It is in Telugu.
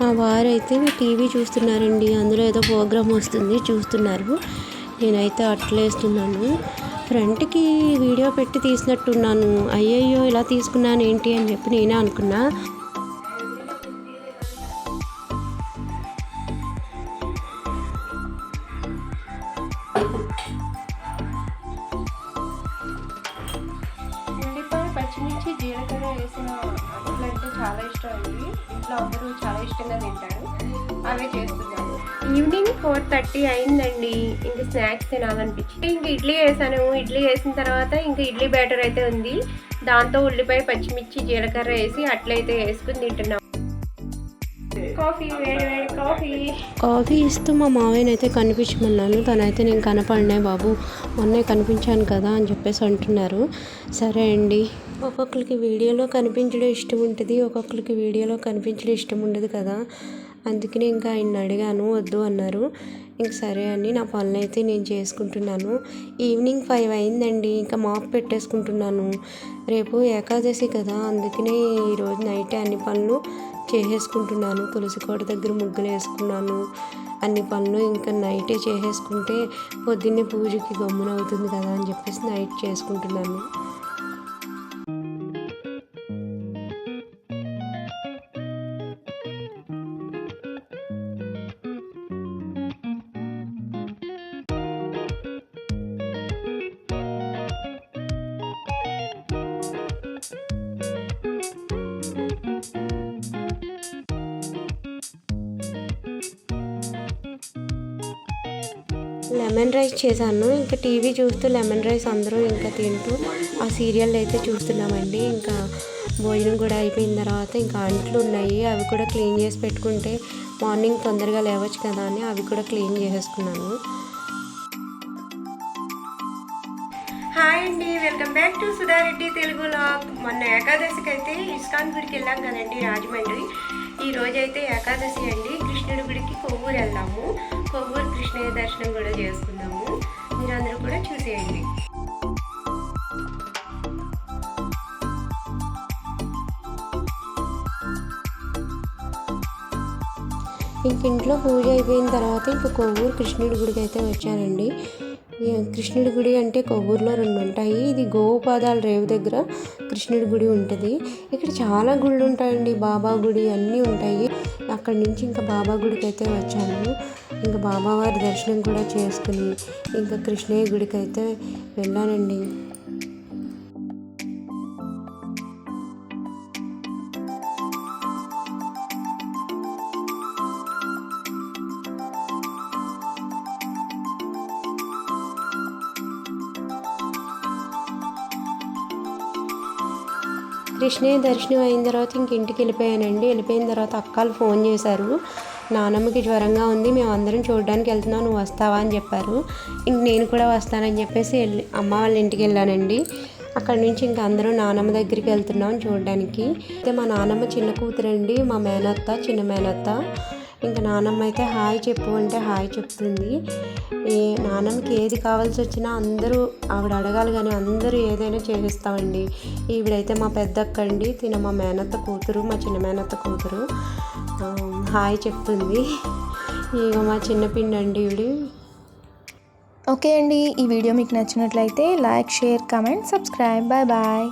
మా వారైతే టీవీ చూస్తున్నారండి. అందులో ఏదో ప్రోగ్రామ్ వస్తుంది చూస్తున్నారు. నేనైతే అట్లేస్తున్నాను. ఫ్రంట్కి వీడియో పెట్టి తీసినట్టున్నాను. అయ్యయ్యో ఇలా తీసుకున్నాను ఏంటి అని చెప్పి నేనే అనుకున్నా. పచ్చిమిర్చి జీలకర్ర వేసిన అట్లు చాలా ఇష్టం అండి. ఇంట్లో అందరూ చాలా ఇష్టంగా తింటారు. అవే చేస్తున్నాను. ఈవినింగ్ ఫోర్ థర్టీ అయిందండి. ఇంక స్నాక్స్ తినాలనిపించింది. ఇంక ఇడ్లీ వేసాను ఇడ్లీ వేసిన తర్వాత ఇంకా ఇడ్లీ బ్యాటర్ అయితే ఉంది. దాంతో ఉల్లిపాయ పచ్చిమిర్చి జీలకర్ర వేసి అట్లయితే వేసుకుని తింటున్నాం. కాఫీ వేడి వేడి కాఫీ. కాఫీ ఇస్తూ మా మావయ్యని అయితే కనిపించమన్నాను. తనైతే నేను కనపడినే బాబు. మొన్నే కనిపించాను కదా అని చెప్పేసి అంటున్నారు. సరే అండి. ఒక్కొక్కరికి వీడియోలో కనిపించడం ఇష్టం ఉంటుంది ఒక్కొక్కరికి వీడియోలో కనిపించడం ఇష్టం ఉండదు కదా. అందుకనే ఇంకా ఆయన అడిగాను వద్దు అన్నారు. ఇంక సరే అని నా పనులు అయితే నేను చేసుకుంటున్నాను. ఈవినింగ్ ఫైవ్ అయిందండి ఇంకా మాప్ పెట్టేసుకుంటున్నాను. రేపు ఏకాదశి కదా అందుకనే ఈరోజు నైట్ అన్ని పనులు చేసేసుకుంటున్నాను. తులసి కోట దగ్గర ముగ్గులు వేసుకున్నాను. అన్ని పనులు ఇంకా నైటే చేసేసుకుంటే పొద్దున్నే పూజకి గమ్మున అవుతుంది కదా అని చెప్పేసి నైట్ చేసుకుంటున్నాను. లెమన్ రైస్ చేశాను. ఇంకా టీవీ చూస్తూ లెమన్ రైస్ అందరూ ఇంకా తింటూ ఆ సీరియల్ అయితే చూస్తున్నామండి. ఇంకా భోజనం కూడా అయిపోయిన తర్వాత ఇంకా అంట్లు ఉన్నాయి. అవి కూడా క్లీన్ చేసి పెట్టుకుంటే మార్నింగ్ తొందరగా లేవచ్చు కదా అని అవి కూడా క్లీన్ చేసేసుకున్నాను. హాయ్ అండి. Welcome back to Sudha Reddy Telugu log. మొన్న ఏకాదశికి అయితే ఇస్కాన్ గుడికి వెళ్ళాం కదండి రాజమండ్రి. ఈ అయితే ఏకాదశి అండి. కృష్ణుడి గుడికి కొవ్వూరు వెళ్దాము కొవ్వూరు కృష్ణయ్య దర్శనం కూడా ఇంక ఇంట్లో పూజ అయిపోయిన తర్వాత ఇంక కొవ్వూరు కృష్ణుడి గుడికి అయితే వచ్చానండి. కృష్ణుడి గుడి అంటే కొవ్వూరులో రెండు ఉంటాయి. ఇది గోపాదాల రేవు దగ్గర కృష్ణుడి గుడి ఉంటుంది. ఇక్కడ చాలా గుళ్ళు ఉంటాయండి. బాబా గుడి అన్నీ ఉంటాయి. అక్కడి నుంచి ఇంకా బాబా గుడికి అయితే వచ్చాను. ఇంకా బాబావారి దర్శనం కూడా చేసుకుని ఇంకా కృష్ణయ్య గుడికి అయితే వెళ్ళానండి. కృష్ణయ్య దర్శనం అయిన తర్వాత ఇంక ఇంటికి వెళ్ళిపోయానండి. వెళ్ళిపోయిన తర్వాత అక్కలు ఫోన్ చేశారు. నానమ్మకి జ్వరంగా ఉంది మేము అందరం చూడడానికి వెళ్తున్నాం నువ్వు వస్తావా అని చెప్పారు. ఇంక నేను కూడా వస్తానని చెప్పేసి వెళ్ళి అమ్మ వాళ్ళ ఇంటికి వెళ్ళానండి. అక్కడ నుంచి ఇంకా అందరూ నానమ్మ దగ్గరికి వెళ్తున్నాం చూడడానికి. అయితే మా నానమ్మ చిన్న కూతురండి మా మేనత్త చిన్న మేనత్త. ఇంకా నానమ్మ అయితే హాయ్ చెప్పు అంటే హాయ్ చెప్తుంది. ఏ నానమ్మకి ఏది కావాల్సి వచ్చినా అందరూ ఆవిడ అడగాలి కానీ అందరూ ఏదైనా చేసిస్తామండి ఈవిడైతే మా పెద్దక్క అండి తిన మా మేనత్త కూతురు మా చిన్న మేనత్త కూతురు. హాయ్ చెప్తుంది. ఇక మా చిన్నపిండి అండి ఈవిడ. ఓకే అండి ఈ వీడియో మీకు నచ్చినట్లయితే like share comment subscribe bye bye.